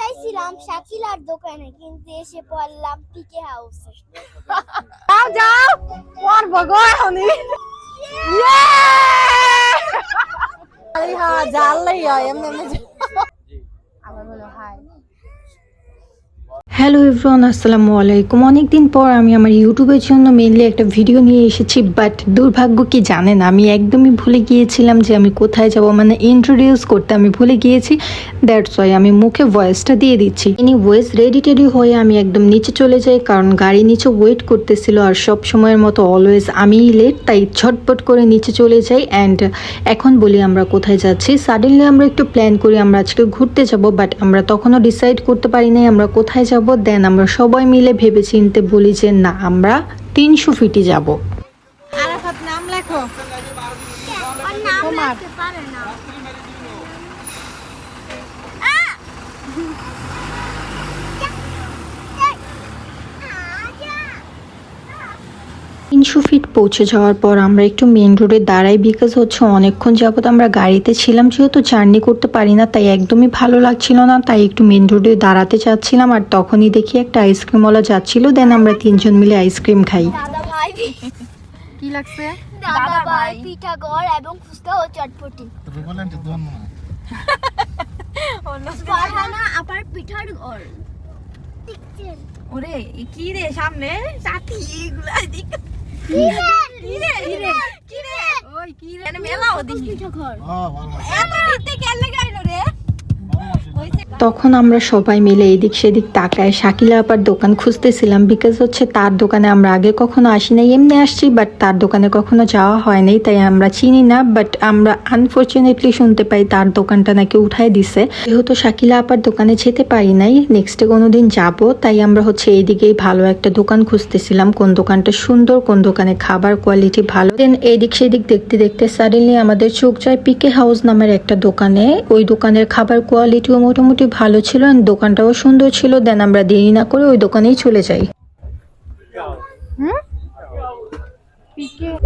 চাইছিলাম শাকিলার দোকানে কিন্তু এসে পড়লাম পিকে হাউসে যাও যাও। এখনই। আরে হ্যাঁ জানলেই হয় এমনি এমনি। আমার আবার বলো হাই হ্যালো এভরিওয়ান আসসালামু আলাইকুম। অনেকদিন পর আমি আমার ইউটিউবের জন্য মেনলি একটা ভিডিও নিয়ে এসেছি বাট দুর্ভাগ্য কি জানেন, আমি একদমই ভুলে গিয়েছিলাম যে আমি কোথায় যাব মানে ইন্ট্রোডিউস করতে আমি ভুলে গিয়েছি। দ্যাটস ওয়াই আমি মুখে ভয়েসটা দিয়ে দিচ্ছি। ইনি ভয়েস রেডি টেডি হয়ে আমি একদম নিচে চলে যাই, কারণ গাড়ি নিচে ওয়েট করতেছিল আর সব সময়ের মতো অলওয়েজ আমিই লেট তাই ঝটপট করে নিচে চলে যাই। অ্যান্ড এখন বলি আমরা কোথায় যাচ্ছি। সাডেনলি আমরা একটু প্ল্যান করি, আমরা আজকে ঘুরতে যাব বাট আমরা তখনও ডিসাইড করতে পারি নাই আমরা কোথায় যাব। দেন আমরা সবাই মিলে ভেবে চিনতে বলি যে না আমরা তিনশো ফিটে যাব। আরাফাত নাম লেখো। তোমার। পারে না। তিনশো ফিট পৌঁছে যাওয়ার পর আমরা একটু মেন রোডে দাঁড়াই বিকজ হচ্ছে অনেকক্ষণ যাবৎ আমরা গাড়িতে ছিলাম। যেহেতু জার্নি করতে পারি না তাই একদমই ভালো লাগছিল না তাই একটু মেন রোডে দাঁড়াতে চাচ্ছিলাম। আর তখনই দেখি একটা আইসক্রিমওয়ালা যাচ্ছিল দেন আমরা তিনজন মিলে আইসক্রিম খাই। কি লাগছে? দাদা ভাই পিঠা গড় এবং ফুচকা ও চটপটি। ফারহানা পিঠার গড় ওরে কি রে সামনে? সাথী এগুলা দিক কি তখন আমরা সবাই মিলে এদিক সেদিক তাকায়। শাকিলা আপার দোকান খুঁজতেছিলাম বিকজ হচ্ছে তার দোকানে আমরা আগে কখনো আসি নাই, এমনি আসছি বাট তার দোকানে কখনো যাওয়া হয় নাই, তাই আমরা চিনি না বাট আমরা আনফর্চুনেটলি শুনতে পাই তার দোকানটা নাকি উঠাই দিছে। যেহেতু শাকিলা আপার দোকানে যেতে পারি নাই নেক্সটে কোনোদিন যাব, তাই আমরা হচ্ছে এইদিকেই ভালো একটা দোকান খুঁজতেছিলাম, কোন দোকানটা সুন্দর, কোন দোকানে খাবার কোয়ালিটি ভালো। দেন এদিক সেদিক দেখতে দেখতে সাডেনলি আমাদের চোখ যায় পিকে হাউস নামের একটা দোকানে। ওই দোকানের খাবার কোয়ালিটিও মোটামুটি ভালো ছিল and দোকানটাও সুন্দর ছিল দেন আমরা দেরি না করে ওই দোকানেই চলে যাই। হুম?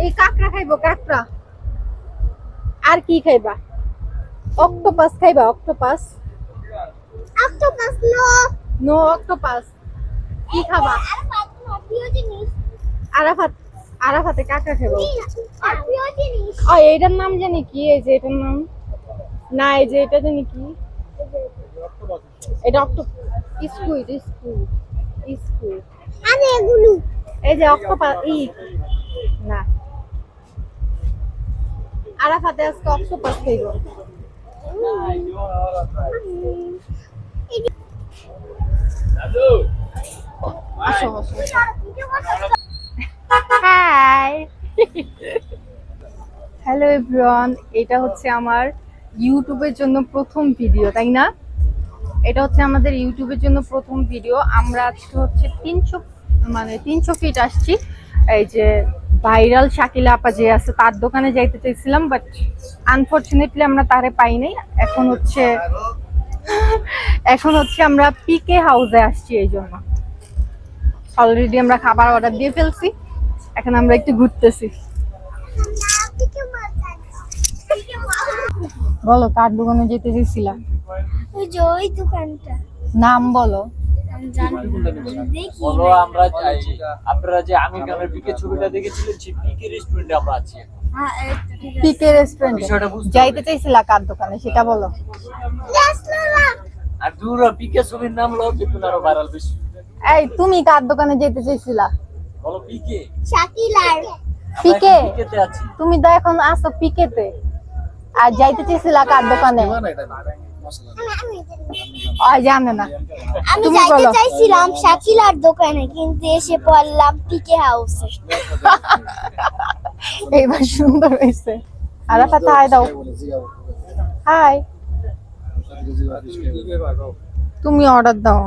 এই কাকড়া খাইবো কাকড়া। আর কি খাইবা? অক্টোপাস খাইবা octopus? Octopus no. No octopus. কি খাবা? আরাফাত আরাফাতে কাকড়া খাইবো। আর প্রিয় জিনিস। ও এইটার নাম জানি কি? এই যে এটার নাম? না এই যে এটা জানি কি? এটা অক্টো স্কুইড স্কুইড স্কুইড আরে এগুলো। এই যে অক্টোপাস ই না। আরাফাতে আজকে অক্টোপাস খাইবো। আসো আসো। হাই। হ্যালো এভরিওয়ান এটা হচ্ছে আমার ইউটিউবের জন্য প্রথম ভিডিও তাই না? এটা হচ্ছে আমাদের ইউটিউবের জন্য প্রথম ভিডিও। আমরা আজকে হচ্ছে তিনশো মানে তিনশো ফিট আসছি। এই যে ভাইরাল শাকিলা আপা যে আছে তার দোকানে যাইতে চাইছিলাম বাট আনফরচুনেটলি আমরা তারে পাই নাই। এখন হচ্ছে এখন হচ্ছে আমরা পিকে হাউসে আসছি এই জন্য। অলরেডি আমরা খাবার অর্ডার দিয়ে ফেলছি। এখন আমরা একটু ঘুরতেছি। বলো কার দোকানে যেতে চাইছিলা? ওই যে ওই দোকানটা নাম বলো। আমি জানি না। দেখি। বলো আমরা যাই আপনারা যে আমি গ্রামের পিকে ছবিটা দেখেছিলেন সেই পিকে রেস্টুরেন্টে আমরা আছি হ্যাঁ। পিকে রেস্টুরেন্ট যাইতে চাইছিলা কার দোকানে সেটা বলো। আর দূর পিকে ছবির নাম দেখুন আরও ভাইরাল বেশি। এই তুমি কার দোকানে যেতে চাইছিলা? বলো পিকে। শাকিলার। পিকে? তুমি তো এখন আসো পিকেতে। আর যাইতে চাইছিলা কার দোকানে? ওই জানে না। আমি তুমি যাইতে চাইছিলাম শাকিলার দোকানে কিন্তু এসে পড়লাম পিকে হাউসে এইবার সুন্দর হয়েছে। আর একটা হাই দাও। হাই। তুমি অর্ডার দাও।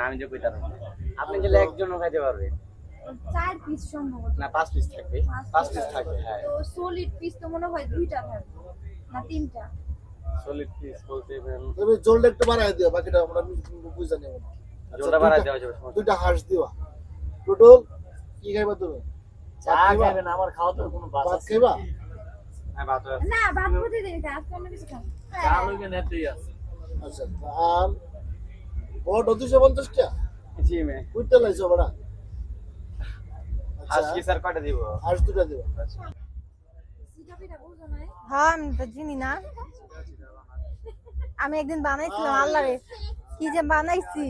আমি যে কইতাম আপনি গেলে একজন খাইতে পারবে। চার পিস সম্ভবত। না পাঁচ পিস থাকবে। পাঁচ পিস থাকবে হ্যাঁ। তো সলিড পিস তো মনে হয় দুইটা থাকবে না তিনটা? সলিড পিস বলতে তুমি জলটা একটু বাড়াই দিও বাকিটা আমরা বুঝে নেব জোড়া বাড়াই দেওয়া যাবে দুইটা হাঁস দিবা। টোটল কি খাইবা তুমি? চা খাবেন আমার খাওয়া তো কোনো বাস ভাত খাইবা? হ্যাঁ ভাত আছে। না আজকে অন্য কিছু খাব চা লইগে নেতেই আছে। আচ্ছা আর দুশো পঞ্চাশ টাকা জি মে কুইন্টাল লাইছো বড়া? আচ্ছা। আজকে স্যার কয়টা দিব? আজ দুটা দেবো। জিলাপিটা হ্যাঁ আমি তো চিনি না। আমি একদিন বানাইছিলাম আল্লাহ রে কি যে বানাইছি?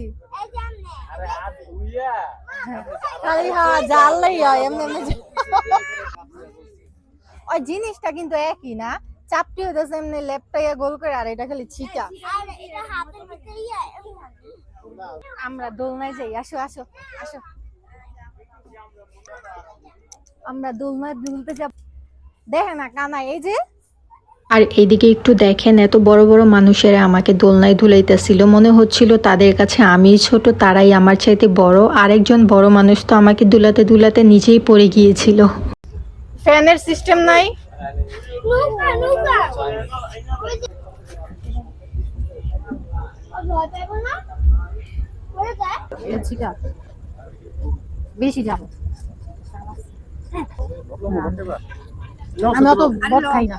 ওই জিনিসটা কিন্তু একই না? চাপটি হইতেছে এমনি লেপটাইয়া গোল করে, আর এটা খালি ছিটা। আমরা দোলনায় যাই, আসো আসো আসো। আমরা দোলনায় দুলতে যাব। দেখে না কানা, এই যে আর এইদিকে একটু দেখেন এত বড় বড় মানুষেরা আমাকে দোলনায় ধুলাইতেছিল। মনে হচ্ছিল তাদের কাছে আমি ছোট তারাই আমার চাইতে বড়। আরেকজন বড় মানুষ তো আমাকে দুলাতে দুলাতে নিজেই পড়ে গিয়েছিল। ফ্যানের সিস্টেম নাই? বেশি যাব আমি অত বট খাই না।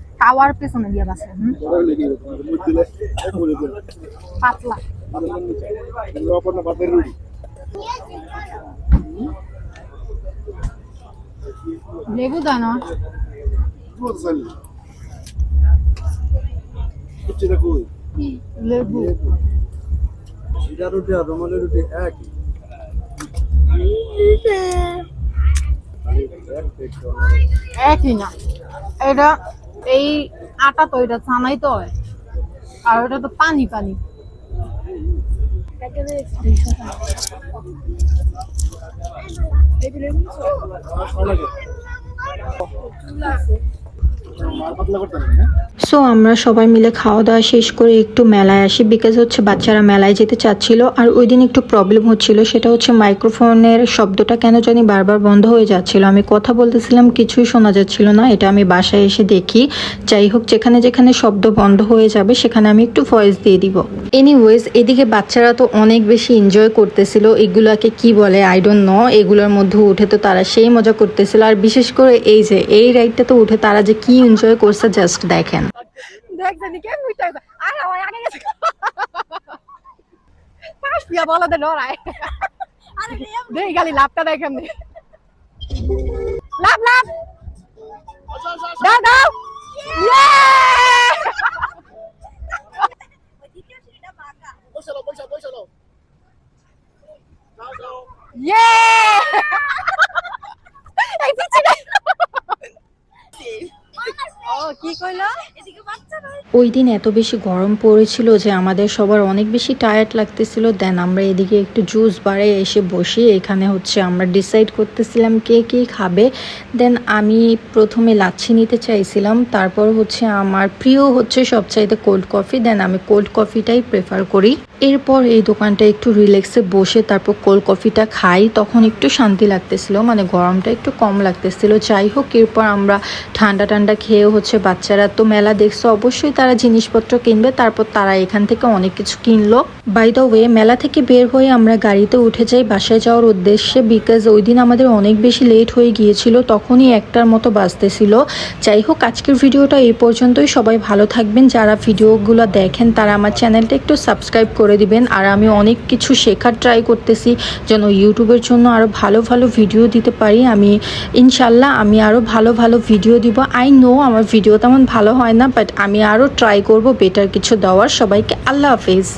টাওয়ার পেছনে দিয়ে বাসে পাতলা। লেবু কই লেবু। আর রুটি এক এটা এই আটা তো এটা ছানাই তো আর ওটা তো পানি পানি। মার সো আমরা সবাই মিলে খাওয়া দাওয়া শেষ করে একটু মেলায় আসি বিকজ হচ্ছে বাচ্চারা মেলায় যেতে চাচ্ছিল আর ওই দিন একটু প্রবলেম হচ্ছিল, সেটা হচ্ছে মাইক্রোফোনের শব্দটা কেন জানি বারবার বন্ধ হয়ে যাচ্ছিল। আমি কথা বলতেছিলাম, কিছুই শোনা যাচ্ছিল না, এটা আমি বাসায় এসে দেখি। যাই হোক, যেখানে যেখানে শব্দ বন্ধ হয়ে যাবে, সেখানে আমি একটু ভয়েস দিয়ে দিব। এনিওয়েজ এদিকে বাচ্চারা তো অনেক বেশি এনজয় করতেছিল, এগুলাকে কি বলে আই ডোন্ট নো এগুলোর মধ্যে উঠে তো তারা সেই মজা করতেছিল। আর বিশেষ করে এই যে, এই রাইডটা তো উঠে তারা যে কি এনজয় করছে জাস্ট দেখেন। দেখছেন কেন মিটাই আর আমার আগে গেছে। পাশ পিয়া বলা দে লড়াই দেই গালি লাভটা দেখেন লাভ লাভ। দাও দাও। Yeah! ওই দিন এত বেশি গরম পড়েছিল যে আমাদের সবার অনেক বেশি টায়ার্ড লাগতেছিল। দেন আমরা এদিকে একটু জুস বারে এসে বসি। এখানে হচ্ছে আমরা ডিসাইড করতেছিলাম কে কে খাবে। দেন আমি প্রথমে লাচ্ছি নিতে চাইছিলাম। তারপর হচ্ছে আমার প্রিয় হচ্ছে সবচাইতে কোল্ড কফি দেন আমি কোল্ড কফিটাই প্রেফার করি। এরপর এই দোকানটা একটু রিল্যাক্সে বসে তারপর কোল্ড কফিটা খাই। তখন একটু শান্তি লাগতেছিল মানে গরমটা একটু কম লাগতেছিল। যাই হোক, এরপর আমরা ঠান্ডা ঠান্ডা খেয়ে হচ্ছে বাচ্চারা তো মেলা দেখছে, অবশ্যই তারা জিনিসপত্র কিনবে তারপর তারা এখান থেকে অনেক কিছু কিনলো। বাই দ্য ওয়ে মেলা থেকে বের হয়ে আমরা গাড়িতে উঠে যাই বাসায় যাওয়ার উদ্দেশ্যে বিকজ ওই দিন আমাদের অনেক বেশি লেট হয়ে গিয়েছিল, তখনই একটার মতো বাজতেছিল যাই হোক, আজকের ভিডিওটা এই পর্যন্তই। সবাই ভালো থাকবেন। যারা ভিডিওগুলো দেখেন, তারা আমার চ্যানেলটা একটু সাবস্ক্রাইব করে দিবেন। আর আমি অনেক কিছু শেখার ট্রাই করতেছি, যেন ইউটিউবের জন্য আরও ভালো ভালো ভিডিও দিতে পারি। আমি, ইনশাল্লাহ আমি আরও ভালো ভালো ভিডিও দিব। আই নো আমার ভিডিও তেমন ভালো হয় না বাট আমি আরও ট্রাই করব বেটার কিছু দেওয়ার। সবাইকে আল্লাহ হাফেজ।